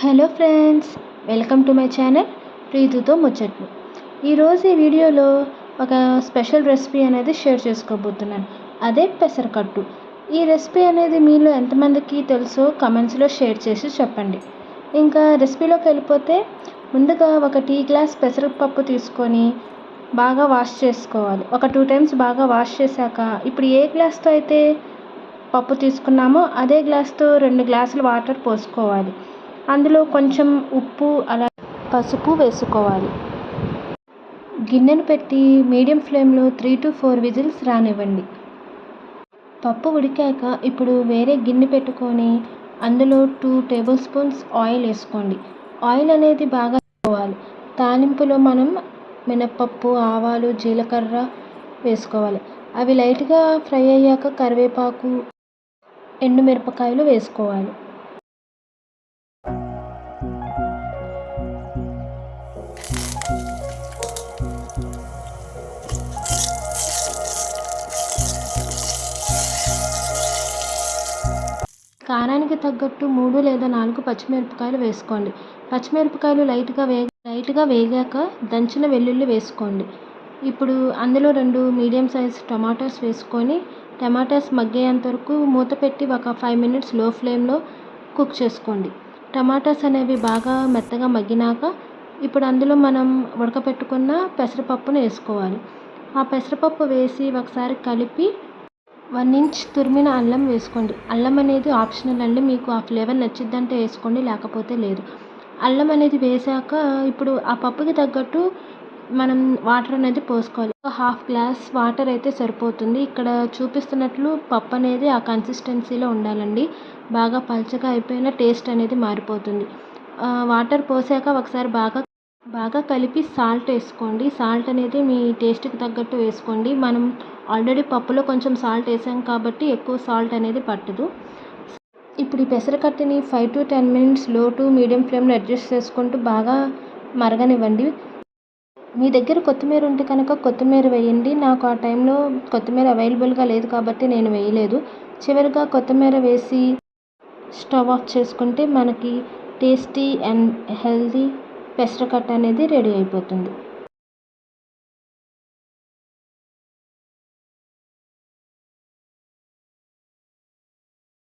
Hello friends welcome to my channel ప్రీతుతో ముచ్చట్లు. ఈరోజు ఈ వీడియోలో ఒక స్పెషల్ రెసిపీ అనేది షేర్ చేసుకోబోతున్నాను. అదే పెసరకట్టు. ఈ రెసిపీ అనేది మీలో ఎంతమందికి తెలుసో కమెంట్స్లో షేర్ చేసి చెప్పండి. ఇంకా రెసిపీలోకి వెళ్ళిపోతే ముందుగా ఒక టీ గ్లాస్ పెసరపప్పు తీసుకొని బాగా వాష్ చేసుకోవాలి. ఒక టూ టైమ్స్ బాగా వాష్ చేశాక ఇప్పుడు ఏ గ్లాస్తో అయితే పప్పు తీసుకున్నామో అదే గ్లాస్తో రెండు గ్లాసులు వాటర్ పోసుకోవాలి. అందులో కొంచెం ఉప్పు అలా పసుపు వేసుకోవాలి. గిన్నెను పెట్టి మీడియం ఫ్లేమ్లో త్రీ టు ఫోర్ విజిల్స్ రానివ్వండి. పప్పు ఉడికాక ఇప్పుడు వేరే గిన్నె పెట్టుకొని అందులో టూ టేబుల్ స్పూన్స్ ఆయిల్ వేసుకోండి. ఆయిల్ అనేది బాగా పోవాలి. తాలింపులో మనం మినప్పప్పు ఆవాలు జీలకర్ర వేసుకోవాలి. అవి లైట్గా ఫ్రై అయ్యాక కరివేపాకు ఎండుమిరపకాయలు వేసుకోవాలి. కారానికి తగ్గట్టు మూడు లేదా నాలుగు పచ్చిమిరపకాయలు వేసుకోండి. పచ్చిమిరపకాయలు లైట్గా వే లైట్గా వేగాక దంచిన వెల్లుల్లి వేసుకోండి. ఇప్పుడు అందులో రెండు మీడియం సైజ్ టమాటాస్ వేసుకొని టమాటాస్ మగ్గేంత వరకు మూత పెట్టి ఒక ఫైవ్ మినిట్స్లో ఫ్లేమ్లో కుక్ చేసుకోండి. టమాటాస్ అనేవి బాగా మెత్తగా మగ్గినాక ఇప్పుడు అందులో మనం ఉడకపెట్టుకున్న పెసరపప్పును వేసుకోవాలి. ఆ పెసరపప్పు వేసి ఒకసారి కలిపి వన్ ఇంచ్ తురిమిన అల్లం వేసుకోండి. అల్లం అనేది ఆప్షనల్ అండి. మీకు ఆ ఫ్లేవర్ నచ్చిద్దంటే వేసుకోండి లేకపోతే లేదు. అల్లం అనేది వేసాక ఇప్పుడు ఆ పప్పుకి తగ్గట్టు మనం వాటర్ అనేది పోసుకోవాలి. ఒక హాఫ్ గ్లాస్ వాటర్ అయితే సరిపోతుంది. ఇక్కడ చూపిస్తున్నట్లు పప్పు అనేది ఆ కన్సిస్టెన్సీలో ఉండాలండి. బాగా పల్చగా అయిపోయిన టేస్ట్ అనేది మారిపోతుంది. వాటర్ పోసాక ఒకసారి బాగా బాగా కలిపి సాల్ట్ వేసుకోండి. సాల్ట్ అనేది మీ టేస్ట్కి తగ్గట్టు వేసుకోండి. మనం ఆల్రెడీ పప్పులో కొంచెం సాల్ట్ వేసాం కాబట్టి ఎక్కువ సాల్ట్ అనేది పట్టదు. ఇప్పుడు ఈ పెసరకట్టుని ఫైవ్ టు టెన్ మినిట్స్లో టు మీడియం ఫ్లేమ్లో అడ్జస్ట్ చేసుకుంటూ బాగా మరగనివ్వండి. మీ దగ్గర కొత్తిమీర ఉంటే కనుక కొత్తిమీర వేయండి. నాకు ఆ టైంలో కొత్తిమీర అవైలబుల్గా లేదు కాబట్టి నేను వేయలేదు. చివరిగా కొత్తిమీర వేసి స్టవ్ ఆఫ్ చేసుకుంటే మనకి టేస్టీ అండ్ హెల్తీ పెసరకట్ట అనేది రెడీ అయిపోతుంది.